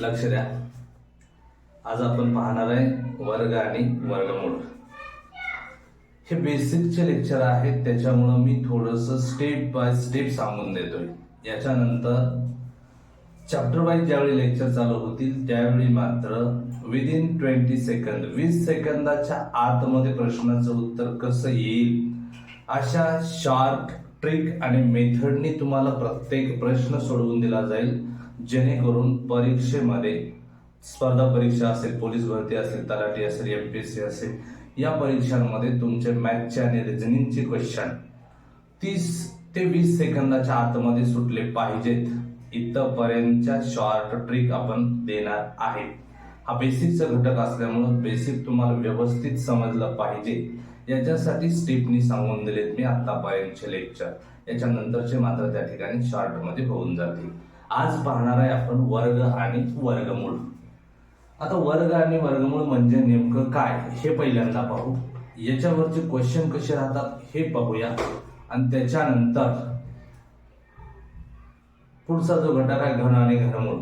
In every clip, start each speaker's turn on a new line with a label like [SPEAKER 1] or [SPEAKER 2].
[SPEAKER 1] लक्ष द्या. आज आपण पाहणार आहे वर्ग आणि वर्गमूळ. हे बेसिकचे लेक्चर आहेत त्याच्यामुळं मी थोडस स्टेप बाय स्टेप सांगून देतोय. याच्यानंतर चॅप्टर वाईज ज्यावेळी लेक्चर चालू होतील त्यावेळी मात्र विदिन ट्वेंटी सेकंद वीस सेकंदाच्या आतमध्ये प्रश्नाचं उत्तर कसं येईल अशा शॉर्ट ट्रिक आणि मेथडनी तुम्हाला प्रत्येक प्रश्न सोडवून दिला जाईल. जेणेकरून परीक्षेमध्ये स्पर्धा परीक्षा असेल पोलीस भरती असेल तलाठी असेल एम पी एस सी असेल या परीक्षांमध्ये तुमचे मॅथचे आणि रिझनिंगचे क्वेश्चन तीस ते वीस सेकंदाच्या आतमध्ये सुटले पाहिजेत. इथपर्यंतच्या शॉर्ट ट्रिक आपण देणार आहे. हा बेसिकचा घटक असल्यामुळं बेसिक तुम्हाला व्यवस्थित समजलं पाहिजे. याच्यासाठी स्टेपनी सांगून दिलेत मी आतापर्यंतचे लेक्चर याच्यानंतरचे मात्र त्या ठिकाणी शॉर्टमध्ये होऊन जातील. आज पाहणार आहे आपण वर्ग आणि वर्गमूळ. आता वर्ग आणि वर्गमूळ म्हणजे नेमकं काय हे पहिल्यांदा पाहू. याच्यावरचे क्वेश्चन कसे राहतात हे पाहूया. आणि त्याच्यानंतर पुढचा जो घटक आहे घन आणि घनमूळ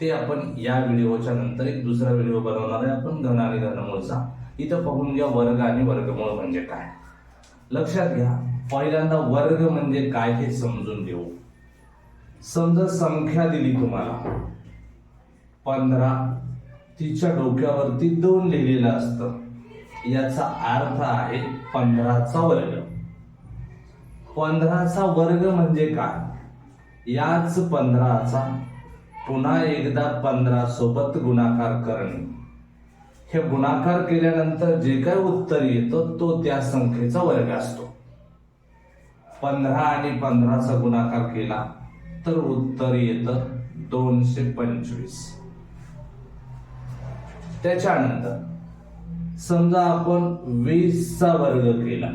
[SPEAKER 1] ते आपण या व्हिडिओच्या नंतर एक दुसरा व्हिडिओ बनवणार आहे आपण घन आणि घनमूळचा. इथं पाहून घ्या वर्ग आणि वर्गमूळ म्हणजे काय. लक्षात घ्या पहिल्यांदा वर्ग म्हणजे काय हे समजून देऊ समजा संख्या दिली तुम्हाला. पंधरा तिच्या डोक्यावरती दोन लिहिलेलं असतं. याचा अर्थ आहे पंधराचा वर्ग. पंधराचा वर्ग म्हणजे काय? याच पंधराचा पुन्हा एकदा पंधरा सोबत गुणाकार करणे. हे गुणाकार केल्यानंतर जे काय उत्तर येतं तो त्या संख्येचा वर्ग असतो. पंधरा आणि पंधराचा गुणाकार केला तर उत्तर येतं दोनशे पंचवीस. त्याच्यानंतर समजा आपण वीसचा वर्ग केला.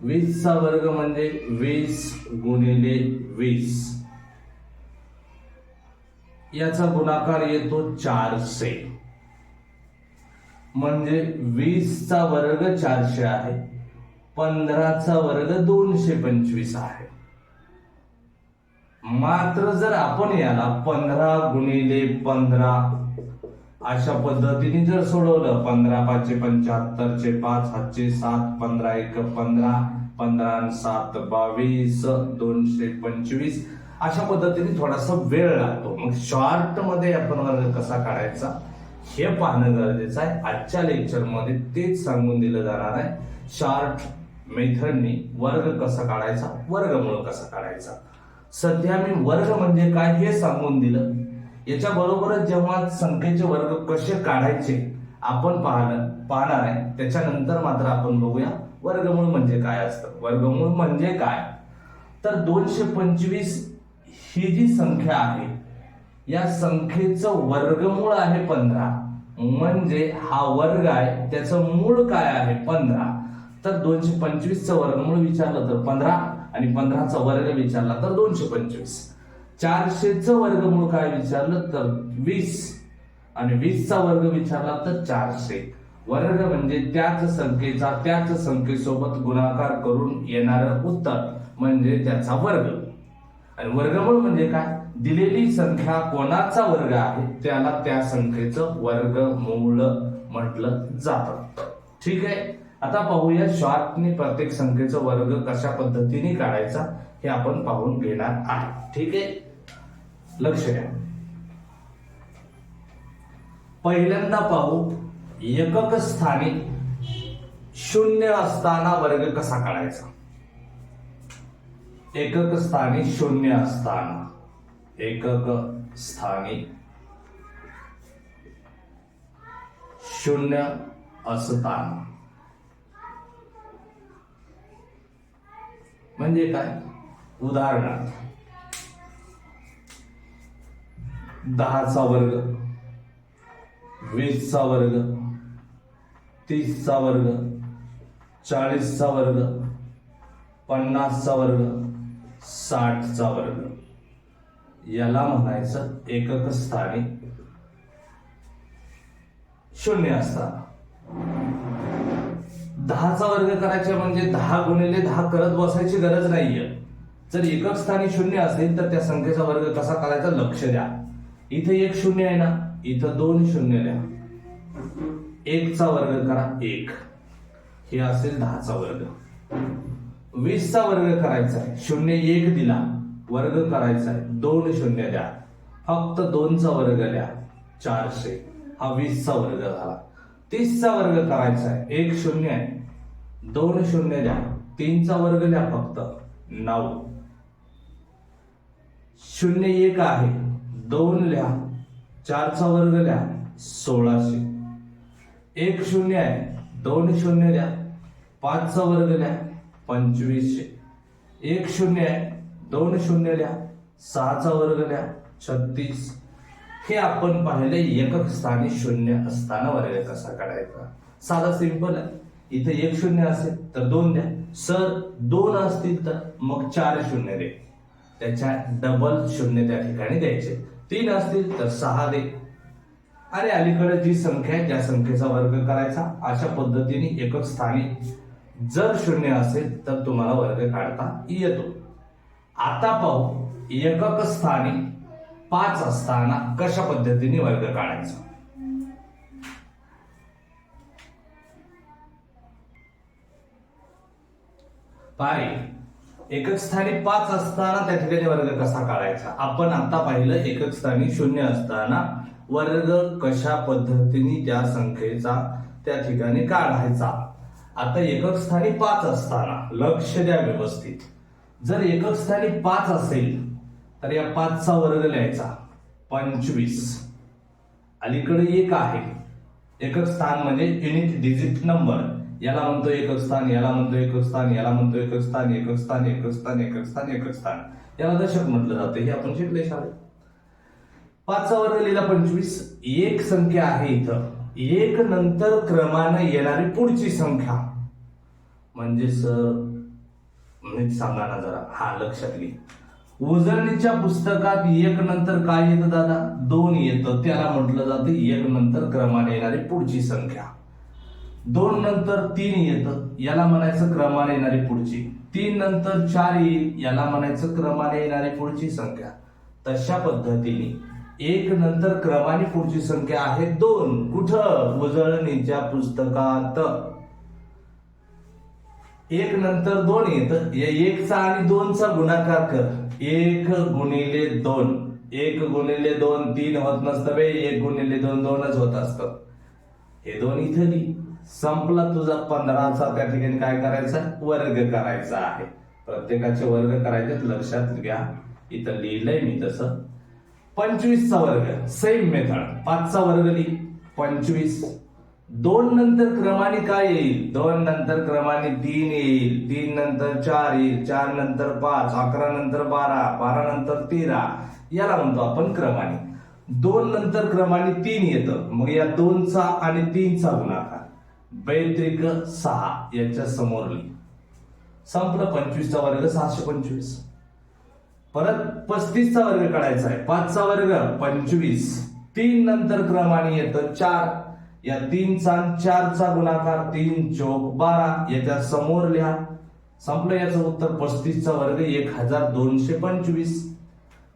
[SPEAKER 1] वीसचा वर्ग म्हणजे वीस गुणिले वीस. याचा गुणाकार येतो चारशे. म्हणजे वीसचा वर्ग चारशे आहे. पंधराचा वर्ग दोनशे पंचवीस आहे. मात्र जर आपण याला पंधरा गुणिले पंधरा अशा पद्धतीने जर सोडवलं पंधरा पाचशे पंच्याहत्तरचे पाच हातचे सात पंधरा एक पंधरा पंधरा सात बावीस दोनशे पंचवीस अशा पद्धतीने थोडासा वेळ लागतो. मग शॉर्टमध्ये आपण वर्ग कसा काढायचा? हे पाहणं गरजेचं आहे. आजच्या लेक्चरमध्ये तेच सांगून दिलं जाणार आहे. शॉर्ट मेथडनी वर्ग कसा काढायचा? वर्गमूळ कसा काढायचा? सध्या मी वर्ग म्हणजे काय हे सांगून दिलं. याच्या बरोबरच जेव्हा संख्येचे वर्ग कसे काढायचे आपण पाहणं पाहणार आहे. त्याच्यानंतर मात्र आपण बघूया वर्गमूळ म्हणजे काय असतं. वर्गमूळ म्हणजे काय? तर दोनशे पंचवीस ही जी संख्या आहे या संख्येचं वर्गमूळ आहे पंधरा. म्हणजे हा वर्ग आहे त्याचं मूळ काय आहे? पंधरा. तर दोनशे पंचवीसचं वर्गमूळ विचारलं तर पंधरा आणि पंधराचा वर्ग विचारला तर दोनशे पंचवीस. चारशेचं वर्गमूळ काय विचारलं तर वीस. आणि वीसचा वर्ग विचारला तर चारशे. वर्ग म्हणजे त्याच संख्येचा त्याच संख्येसोबत गुणाकार करून येणारं उत्तर म्हणजे त्याचा वर्ग. आणि वर्गमूळ म्हणजे काय? दिलेली संख्या कोणाचा वर्ग आहे त्याला त्या संख्येचं वर्गमूळ म्हटलं जातं. ठीक आहे? आता पाहूया शॉर्टने प्रत्येक संख्येचा वर्ग कशा पद्धतीने काढायचा हे आपण पाहून घेणार आहे ठीक आहे? लक्ष द्या. पहिल्यांदा पाहू एकक स्थानी शून्य असताना वर्ग कसा काढायचा? एकक स्थानी शून्य असताना. एकक स्थानी शून्य असताना. म्हणजे काय? उदाहरणार्थ दहाचा वर्ग वीसचा वर्ग तीसचा वर्ग चाळीसचा वर्ग पन्नासचा वर्ग साठचा वर्ग. याला म्हणायचं एकक स्थानी. शून्य असताना. दहाचा वर्ग करायचा म्हणजे दहा गुणिले दहा करत बसायची गरज नाहीये. जर एकच स्थानी शून्य असेल तर त्या संख्येचा वर्ग कसा करायचा लक्ष द्या. इथे एक शून्य आहे ना इथं दोन शून्य द्या. एकचा वर्ग करा एक. हे असेल दहाचा वर्ग. वीसचा वर्ग करायचा आहे शून्य एक दिला वर्ग करायचा आहे दोन शून्य द्या. फक्त दोनचा वर्ग द्या चारशे. हा वीसचा वर्ग झाला. तीसचा वर्ग करायचा आहे. एक शून्य आहे. दोन शून्य द्या. तीनचा वर्ग द्या फक्त. नऊ. शून्य एक आहे. दोन लिहा. चारचा वर्ग द्या. सोळाशे. एक शून्य आहे. दोन शून्य द्या. पाचचा वर्ग द्या. पंचवीसशे. एक शून्य आहे. दोन शून्य द्या. सहाचा वर्ग द्या. छत्तीस. हे आपण पाहिले एकक स्थानी शून्य असताना वर्ग कसा काढायचा? साधा सिंपल आहे. इथे एक शून्य असेल तर दोन द्या. सर दोन असतील तर मग चार शून्य दे. त्याच्या डबल शून्य त्या ठिकाणी द्यायचे. तीन असतील तर सहा दे. आणि अलीकडे जी संख्या आहे त्या संख्येचा वर्ग करायचा अशा पद्धतीने एकक स्थानी जर शून्य असेल तर तुम्हाला वर्ग काढता येतो. आता पाहू एकक स्थानी पाच असताना कशा पद्धतीने वर्ग काढायचा? पारे एकक स्थानी पाच असताना त्या ठिकाणी वर्ग कसा काढायचा? आपण आता पाहिलं एकक स्थानी शून्य असताना वर्ग कशा पद्धतीने त्या संख्येचा त्या ठिकाणी काढायचा? आता एकक स्थानी पाच असताना लक्ष द्या व्यवस्थित. जर एकक स्थानी पाच असेल तर या पाचचा वर्ग लिहायचा. पंचवीस. अलीकडे एक आहे. एकक स्थान म्हणजे युनिट डिजिट नंबर याला म्हणतो एकक स्थान याला म्हणतो एकक स्थान याला म्हणतो एकक स्थान एकक स्थान एकक स्थान एकक स्थान एकक स्थान. याला दशक म्हटलं जातं. हे आपण शिकले शाळेत. पाचचा वर्ग लिहिला पंचवीस. एक संख्या आहे इथं. एक नंतर क्रमाने येणारी पुढची संख्या. म्हणजे सर नीट सांगा ना जरा. हा लक्षात घे उजळणीच्या पुस्तकात एक नंतर काय येतं दादा? दोन येतं. त्याला म्हटलं जातं एक नंतर क्रमाने येणारी पुढची संख्या. दोन नंतर तीन येतं. याला म्हणायचं क्रमाने येणारी पुढची. तीन नंतर चार येईल. याला म्हणायचं क्रमाने येणारी पुढची संख्या. तशा पद्धतीने एक नंतर क्रमाने पुढची संख्या आहे दोन. कुठं? उजळणीच्या पुस्तकात. एक नंतर दोन येत. या एकचा आणि दोनचा गुणाकार कर. एक गुणिले दोन. एक गुणिले दोन तीन होत नसतं बे. एक गुणिले दोन दोनच होत असतं. हे दोन इथं लिही संपला तुझा पंधराचा. त्या ठिकाणी काय करायचा? वर्ग करायचा आहे. प्रत्येकाचे वर्ग करायचे लक्षात घ्या. इथं लिहिलंय मी तसं. पंचवीसचा वर्ग. सेम मेथड पाचचा वर्ग लिही. पंचवीस. दोन नंतर क्रमाने काय येईल? दोन नंतर क्रमाने तीन येईल. तीन नंतर चार येईल. चार नंतर पाच अकरा नंतर बारा बारा नंतर तेरा. याला म्हणतो आपण क्रमाने. दोन नंतर क्रमाने तीन येतं. मग या दोनचा आणि तीनचा गुणाकार. बैत्रिक सहा याच्या समोर लिही. संपलं पंचवीसचा वर्ग सहाशे पंचवीस. परत पस्तीसचा वर्ग काढायचा आहे. पाचचा वर्ग पंचवीस. तीन नंतर क्रमाने येतं चार. या तीन चांग चारचा गुणाकार तीन चौक बारा याच्या समोर लिहा. संपलं याचं उत्तर. पस्तीसचा वर्ग एक हजार दोनशे पंचवीस.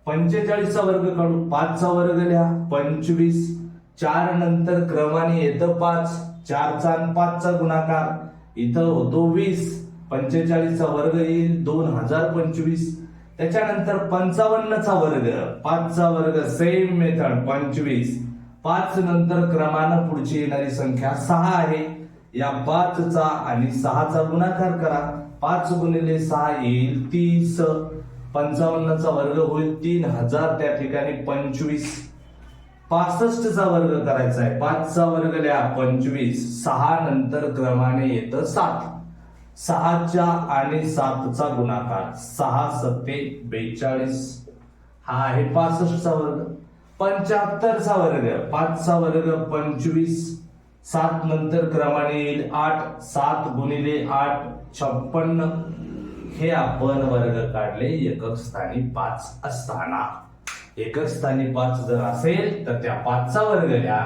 [SPEAKER 1] पंचेचाळीसचा वर्ग काढू पाचचा वर्ग लिहा. पंचवीस. चार नंतर क्रमाने येतं पाच. चारचा आणि पाचचा गुणाकार. इथं होतो वीस. पंचेचाळीसचा वर्ग येईल दोन हजार पंचवीस. त्याच्यानंतर पंचावन्नचा वर्ग. पाचचा वर्ग सेम मेथड पंचवीस. पाच नंतर क्रमानं पुढची येणारी संख्या सहा आहे. या पाचचा आणि सहाचा गुणाकार करा. पाच गुणिले सहा येईल तीस. पंचावन्नचा वर्ग होईल तीन हजार. त्या ठिकाणी पंचवीस. पासष्टचा वर्ग करायचा आहे. पाचचा वर्ग लिहा पंचवीस. सहा नंतर क्रमाने येतं सात. सहाच्या आणि सातचा गुणाकार. सहा सत्ते बेचाळीस. हा आहे पासष्टचा वर्ग. पंच्याहत्तरचा वर्ग पाचचा वर्ग पंचवीस सात नंतर क्रमाने येईल आठ सात गुणिले आठ छप्पन्न. हे आपण वर्ग काढले एकक स्थानी पाच असताना. एकक स्थानी पाच जर असेल तर त्या पाचचा वर्ग घ्या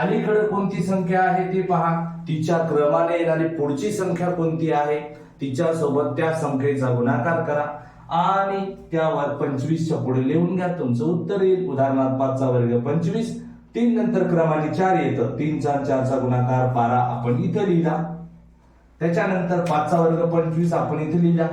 [SPEAKER 1] अलीकडे कोणती संख्या आहे ती पहा. तिच्या क्रमाने येणारी पुढची संख्या कोणती आहे? तिच्या सोबत त्या संख्येचा गुणाकार करा. आणि त्यावर पंचवीसच्या पुढे लिहून घ्या. तुमचं उत्तर येईल. उदाहरणार्थ पाचचा वर्ग पंचवीस. तीन नंतर क्रमाने चार येतं. तीन चार चारचा गुणाकार बारा. आपण इथं लिहिला. त्याच्यानंतर पाचचा वर्ग पंचवीस. आपण इथे लिहिला.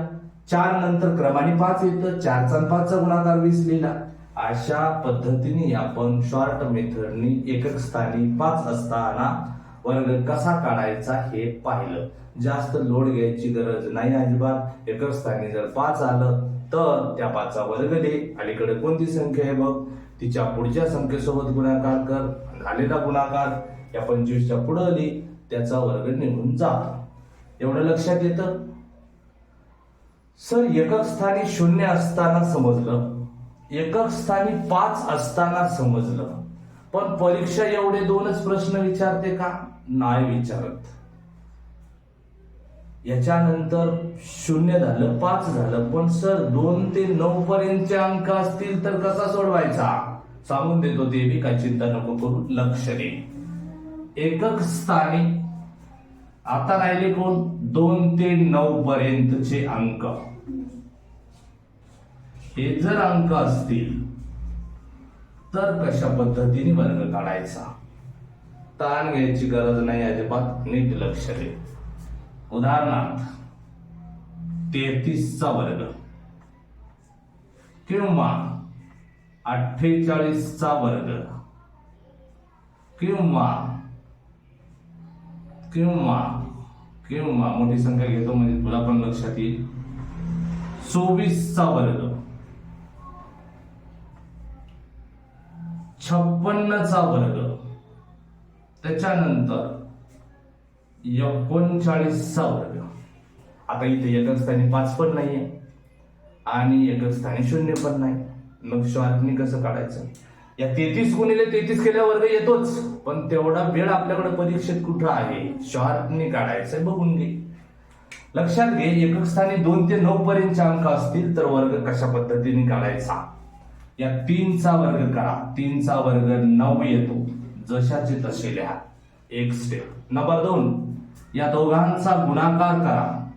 [SPEAKER 1] चार नंतर क्रमाने पाच येतं. चारचा पाचचा गुणाकार वीस लिहिला. अशा पद्धतीने आपण शॉर्ट मेथडनी एकक स्थानी पाच असताना वर्ग कसा काढायचा हे पाहिलं. जास्त लोड घ्यायची गरज नाही अजिबात. एकस्थानी जर पाच आलं तर त्या पाचचा वर्ग दे. अलीकडे कोणती संख्या आहे बघ? तिच्या पुढच्या संख्येसोबत गुणाकार कर. झालेला गुणाकार या पंचवीसच्या पुढे आली त्याचा वर्ग निघून जातो. एवढं लक्षात येतं? सर एकक स्थानी शून्य असताना समजलं. एकक स्थानी पाच असताना समजलं. पण परीक्षा एवढे दोनच प्रश्न विचारते का? नाही विचारत. याच्यानंतर शून्य झालं पाच झालं पण सर दोन ते नऊ पर्यंतचे अंक असतील तर कसा सोडवायचा? सांगून देतो ते बी काय चिंता नको करू लक्ष दे. एकक स्थानी आता राहिले कोण? दोन ते नऊ पर्यंतचे अंक. हे जर अंक असतील तर कशा पद्धतीने वर्ग काढायचा? ताण घ्यायची गरज नाही अजिबात नीट लक्ष दे. उदाहरणार्थ तेहतीसचा वर्ग किंवा अठ्ठेचाळीसचा वर्ग किंवा किंवा किंवा मोठी संख्या घेतो म्हणजे तुला पण लक्षात येईल. चोवीसचा वर्ग. छप्पन्नचा वर्ग. त्याच्यानंतर एकोणचाळीसचा वर्ग. आता इथे एकस्थानी पाच पण नाहीये. आणि एकस्थानी शून्य पण नाही. मग शॉर्टनी कसं काढायचं? या तेहतीस गुणिले तेहतीस केल्या वर्ग येतोच. पण तेवढा वेळ आपल्याकडे परीक्षेत कुठं आहे? शॉर्टनी काढायचं बघून घे. लक्षात घे एकक स्थानी दोन ते नऊ पर्यंतचे अंक असतील तर वर्ग कशा पद्धतीने काढायचा? या तीनचा वर्ग करा. तीनचा वर्ग नऊ येतो. जशाचे तसे लिहा. एक स्टेप नंबर दोन. या दोघांचा गुणाकार करा.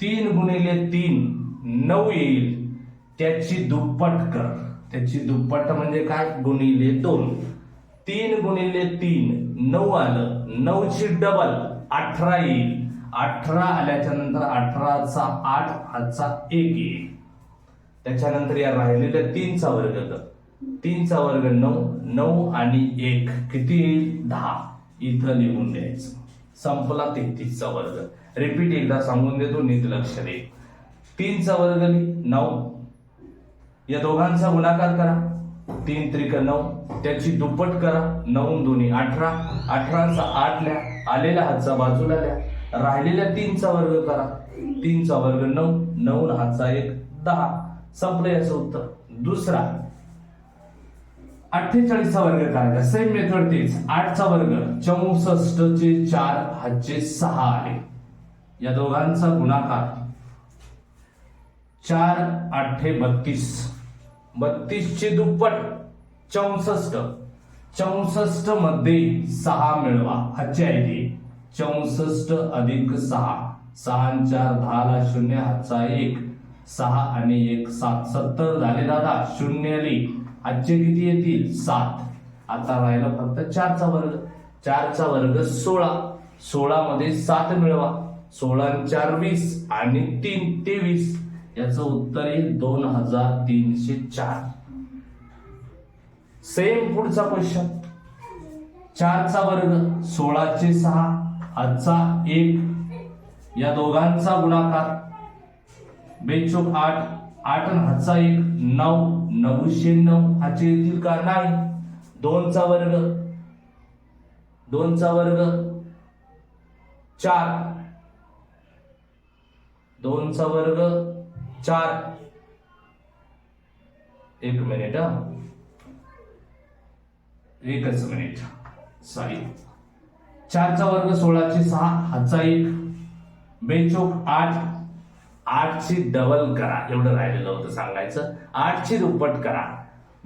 [SPEAKER 1] तीन गुणिले तीन नऊ येईल. त्याची दुप्पट कर. त्याची दुप्पट म्हणजे काय? गुणिले दोन. तीन गुणिले तीन नऊ आलं. नऊची डबल अठरा येईल. अठरा आल्याच्यानंतर अठराचा आठ आजचा एक येईल. त्याच्यानंतर या राहिलेल्या तीनचा वर्ग कर तीनचा वर्ग नऊ नऊ आणि एक. किती येईल? दहा. इथं लिहून द्यायचं. संपला तेहतीसचा वर्ग. रिपीट एकदा सांगून देतो नीट लक्ष दे. तीनचा वर्ग नऊ. या दोघांचा गुणाकार करा. तीन त्रिक नऊ. त्याची दुप्पट करा. नऊ दोन्ही अठरा. अठराचा आठ ल्या. आलेल्या हातचा बाजूला ल्या. राहिलेल्या तीनचा वर्ग करा. तीनचा वर्ग नऊ. नऊ हातचा एक. दहा. संपलं याचं उत्तर. दुसरा अठ्ठेचाळीसचा वर्ग काय? सेम मेथड तेच. आठचा वर्ग चौसष्ट चे चार हातचे सहा आहे. या दोघांचा गुणाकार. चार आठे बत्तीस. बत्तीस चे दुप्पट चौसष्ट. चौसष्टमध्ये सहा मिळवा. हातचे आहे ते. चौसष्ट अधिक सहा. सहा चार दहाला शून्य हातचा एक. सहा आणि एक सात. सत्तर झाले दादा शून्य आली. आजचे किती येतील? सात. आता राहिला फक्त चारचा वर्ग. चारचा वर्ग सोळा. सोळा मध्ये सात मिळवा. सोळा चार वीस आणि तीन तेवीस. याचं उत्तर येईल दोन हजार तीनशे चार. सेम पुढचा क्वेश्चन चारचा वर्ग सोळाचे सहा. आजचा एक. या दोघांचा गुणाकार. बेचोक आठ आठ हाचा एक नऊ नऊशे नऊ हाचे येतील का नाही दोनचा वर्ग दोनचा वर्ग चार. दोनचा वर्ग चार. एक मिनिट हा. एकच मिनिट सॉरी चारचा वर्ग सोळाशे सहा हातचा एक. बेचोक आठ आठची डबल करा. एवढं राहिलेलं होतं सांगायचं. आठची दुप्पट करा.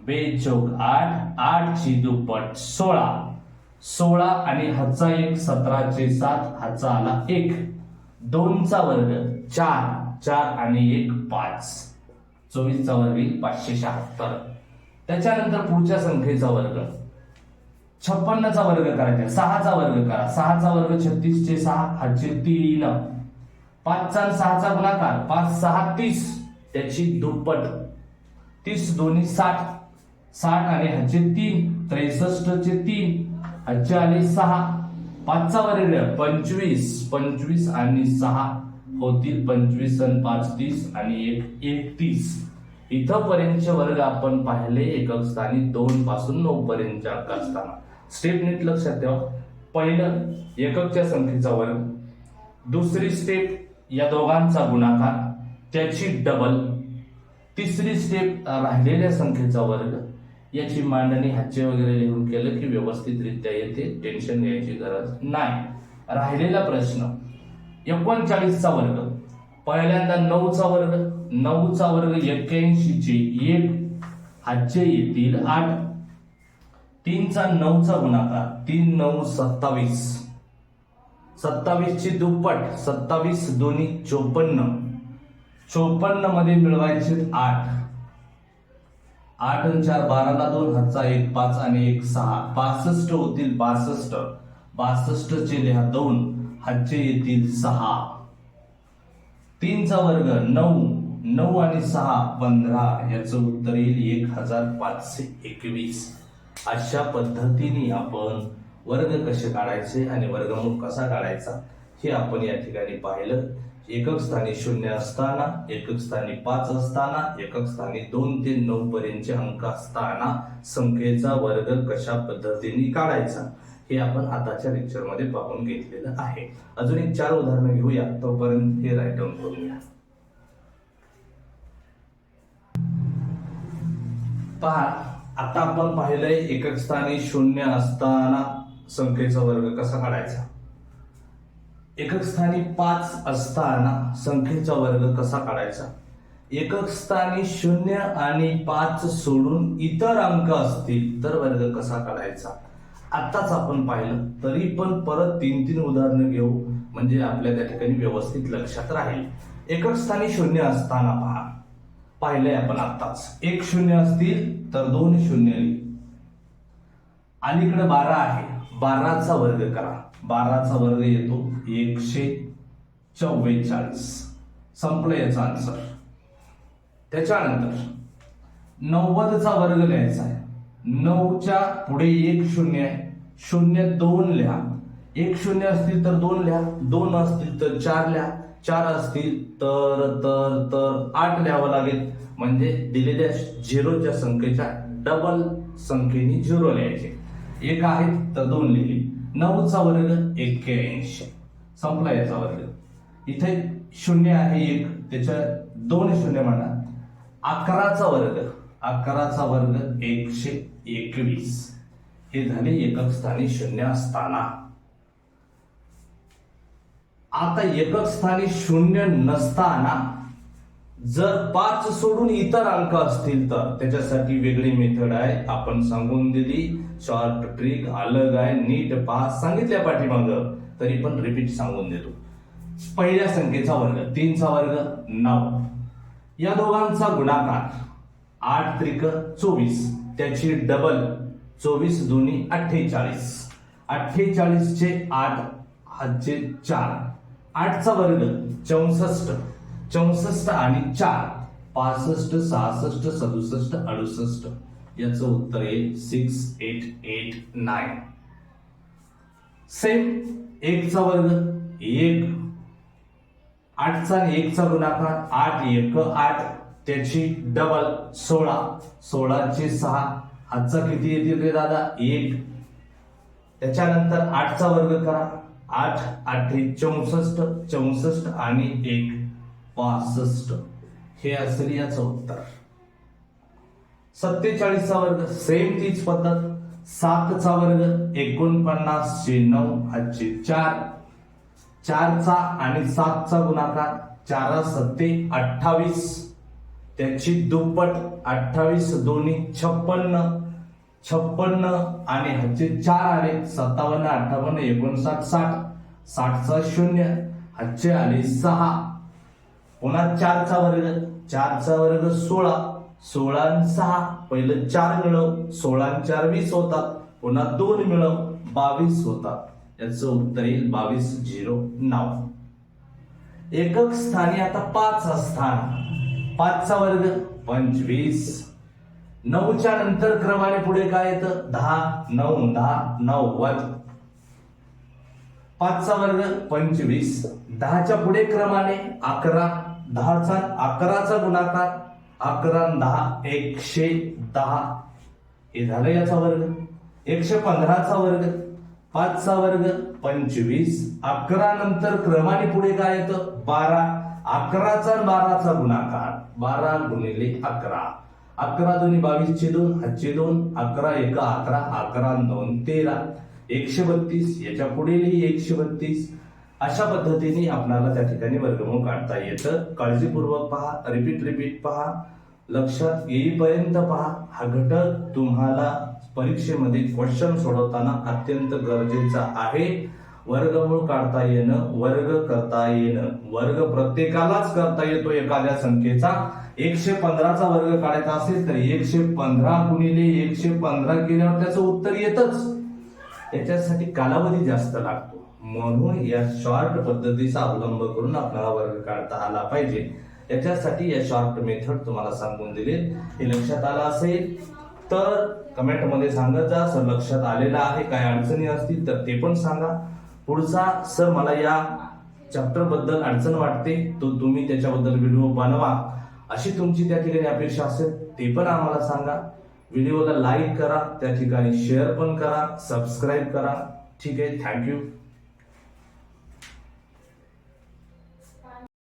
[SPEAKER 1] बेचोक आठ आठची दुप्पट सोळा. सोळा आणि हातचा एक सतराचे सात हातचा आला एक. दोनचा वर्ग चार चार आणि एक पाच. चोवीसचा वर्ग येईल पाचशे शहात्तर. त्याच्यानंतर पुढच्या संख्येचा वर्ग. छप्पन्नचा वर्ग करायचा. सहाचा वर्ग करा. सहाचा वर्ग छत्तीसचे सहा हाचे तीन. पाचचा आणि सहाचा गुणाकार पाच सहा तीस त्याची दुप्पट. तीस दोन्ही साठ. साठ आणि ह्याचे तीन त्रेसष्टचे तीन ह्याचे आले सहा. पाचचा वर्ग पंचवीस पंचवीस आणि सहा होतील पंचवीस आणि पाच तीस आणि एक एकतीस. तीस इथंपर्यंतचे वर्ग आपण पाहिले एकक स्थानी दोन पासून नऊ पर्यंतच्या अंक असताना. स्टेप नीट लक्षात ठेवा. पहिलं एककच्या संख्येचा वर्ग दुसरी स्टेप या दोघांचा गुणाकार त्याची डबल तिसरी स्टेप राहिलेल्या संख्येचा वर्ग याची मांडणी हातचे वगैरे लिहून केलं की व्यवस्थितरित्या येते टेन्शन घ्यायची गरज नाही. राहिलेला प्रश्न एकोणचाळीसचा वर्ग पहिल्यांदा नऊचा वर्ग नऊचा वर्ग एक्क्याऐंशीचे एक हातचे येतील आठ. तीनचा नऊचा गुणाकार तीन नऊ सत्तावीस. सत्तावीसची दुप्पट सत्तावीस दोन्ही चोपन्न. चोपन्नमध्ये मिळवायचे आठ. आठ आणि चार बाराला दोन हातचा एक पाच आणि एक सहा. बासष्ट होतील बासष्ट बासष्ट चे लिहा दोन हातचे येतील सहा. तीनचा वर्ग नऊ नऊ आणि सहा पंधरा. याचं उत्तर येईल एक हजार पाचशे एकवीस. अशा पद्धतीने आपण वर्ग कसे काढायचे आणि वर्गमूळ कसा काढायचा हे आपण या ठिकाणी पाहिलं. एकक स्थानी शून्य असताना एकक स्थानी पाच असताना एकक स्थानी दोन ते नऊ पर्यंतचे अंक असताना संख्येचा वर्ग कशा पद्धतीने काढायचा हे आपण आताच्या लेक्चरमध्ये पाहून घेतलेलं आहे. अजून एक चार उदाहरणं घेऊया. तोपर्यंत हे राईट डाऊन करून घ्या पहा आता आपण पाहिलंय एकक स्थानी शून्य असताना संख्येचा वर्ग कसा काढायचा? एकक स्थानी पाच असताना संख्येचा वर्ग कसा काढायचा? एकक स्थानी शून्य आणि पाच सोडून इतर अंक असतील तर वर्ग कसा काढायचा? आत्ताच आपण पाहिलं तरी पण परत तीन तीन उदाहरणं घेऊ म्हणजे आपल्या त्या ठिकाणी व्यवस्थित लक्षात राहील. एकक स्थानी शून्य असताना पहा. पाहिलंय आपण आत्ताच. एक शून्य असतील तर दोन शून्य अलीकडे बारा आहे. बाराचा वर्ग करा. बाराचा वर्ग येतो एकशे चव्वेचाळीस. संपलं याचा आन्सर त्याच्यानंतर नव्वदचा वर्ग लिहायचा आहे. नऊच्या पुढे एक शून्य आहे. शून्य दोन लिहा. एक शून्य असतील तर दोन लिहा. दोन असतील तर चार लिहा. चार असतील तर तर तर आठ लिहावं लागेल. म्हणजे दिलेल्या झिरोच्या संख्येच्या डबल संख्येने झिरो लिहायचे. एक आहेत तर दोन लिहिली. नऊचा वर्ग एक्क्याऐंशी. संपला याचा वर्ग. इथे शून्य आहे एक त्याच्या दोन शून्य म्हणा. अकराचा वर्ग. अकराचा वर्ग एकशे एकवीस. हे झाले एकक स्थानी शून्य असताना. आता एकक स्थानी शून्य नसताना जर पाच सोडून इतर अंक असतील तर त्याच्यासाठी वेगळी मेथड आहे. आपण सांगून दिली शॉर्ट ट्रिक अलग आहे नीट पहा. सांगितल्या पाठीमाग तरी पण रिपीट सांगून देतो. पहिल्या संख्येचा वर्ग तीनचा वर्ग नऊ. या दोघांचा गुणाकार आठ त्रिक चोवीस. त्याची डबल चोवीस दोन्ही अठ्ठेचाळीस. अठ्ठेचाळीसचे आठ हातचे चार. आठचा वर्ग चौसष्ट. चौसष्ट आणि चार पासष्ट सहासष्ट सदुसष्ट अडुसष्ट. याचं उत्तर येईल six eight eight nine same एकचा वर्ग एक. आठचा आणि एकचा गुणाकार आठ एक आठ. त्याची डबल सोळा. सोळाचे सहा. आजचा किती येतील रे दादा? एक. त्याच्यानंतर आठचा वर्ग करा. आठ आठे चौसष्ट चौसष्ट आणि एक. पासष्ट हे असेल याचं उत्तर. सत्तेचाळीसचा वर्ग सेम तीच पद्धत. सातचा वर्ग एकोणपन्नासशे नऊ आजचे चार. चारचा आणि सातचा गुणाकार चारा सत्ते अठ्ठावीस. त्याची दुप्पट अठ्ठावीस दोन्ही छप्पन्न. छप्पन्न आणि ह्याचे चार आले सत्तावन्न अठ्ठावन्न एकोणसाठ साठ. साठचा शून्य ह्याचे आले सहा. पुन्हा चारचा वर्ग चारचा वर्ग सोळा सोळा सहा. पहिलं चार मिळव सोळा आणि चार वीस होतात. पुन्हा दोन मिळव बावीस होतात. याचं उत्तर येईल बावीस झिरो नऊ. एकक स्थानी आता पाच स्थान. पाचचा वर्ग पंचवीस. नऊच्या नंतर क्रमाने पुढे काय येतं? दहा नऊ दहा नव्वद पाचचा वर्ग पंचवीस. दहाच्या पुढे क्रमाने अकरा. दहाचा अकराचा गुणाकार अकरा दहा एकशे दहा. हे झालं याचा वर्ग. एकशे पंधराचा वर्ग पाचचा वर्ग पंचवीस. अकरा नंतर क्रमाने पुढे काय येतं? बारा. अकराचा आणि बाराचा गुणाकार. बारा गुणिले अकरा. अकरा दोन्ही बावीसचे दोन हातचे दोन. अकरा एक अकरा अकरा दोन तेरा. एकशे बत्तीस. याच्या पुढेही एकशे बत्तीस. अशा पद्धतीने आपणाला त्या ठिकाणी वर्गमूळ काढता येतं. काळजीपूर्वक पहा रिपीट रिपीट पहा. लक्षात येईपर्यंत पहा. हा घटक तुम्हाला परीक्षेमध्ये क्वेश्चन सोडवताना अत्यंत गरजेचा आहे. वर्गमूळ काढता येणं वर्ग करता येणं. वर्ग प्रत्येकालाच करता येतो एखाद्या संख्येचा. एकशे पंधराचा वर्ग काढायचा असेल तर एकशे पंधरा गुणिले एकशे पंधरा केल्यावर त्याचं उत्तर येतच. याच्यासाठी कालावधी जास्त लागतो. म्हणून या शॉर्ट पद्धतीचा अवलंब करून आपल्याला वर्ग काढता आला पाहिजे. याच्यासाठी या शॉर्ट मेथड तुम्हाला सांगून दिले. हे लक्षात आलं असेल? तर कमेंटमध्ये सांगत जा. सर लक्षात आलेलं आहे. काय अडचणी असतील तर ते पण सांगा. पुढचा सर मला या चॅप्टरबद्दल अडचण वाटते. तो तुम्ही त्याच्याबद्दल व्हिडिओ बनवा. अशी तुमची त्या ठिकाणी अपेक्षा असेल ते पण आम्हाला सांगा. व्हिडिओला लाईक करा. त्या ठिकाणी शेअर पण करा. सबस्क्राईब करा. ठीक आहे? थँक्यू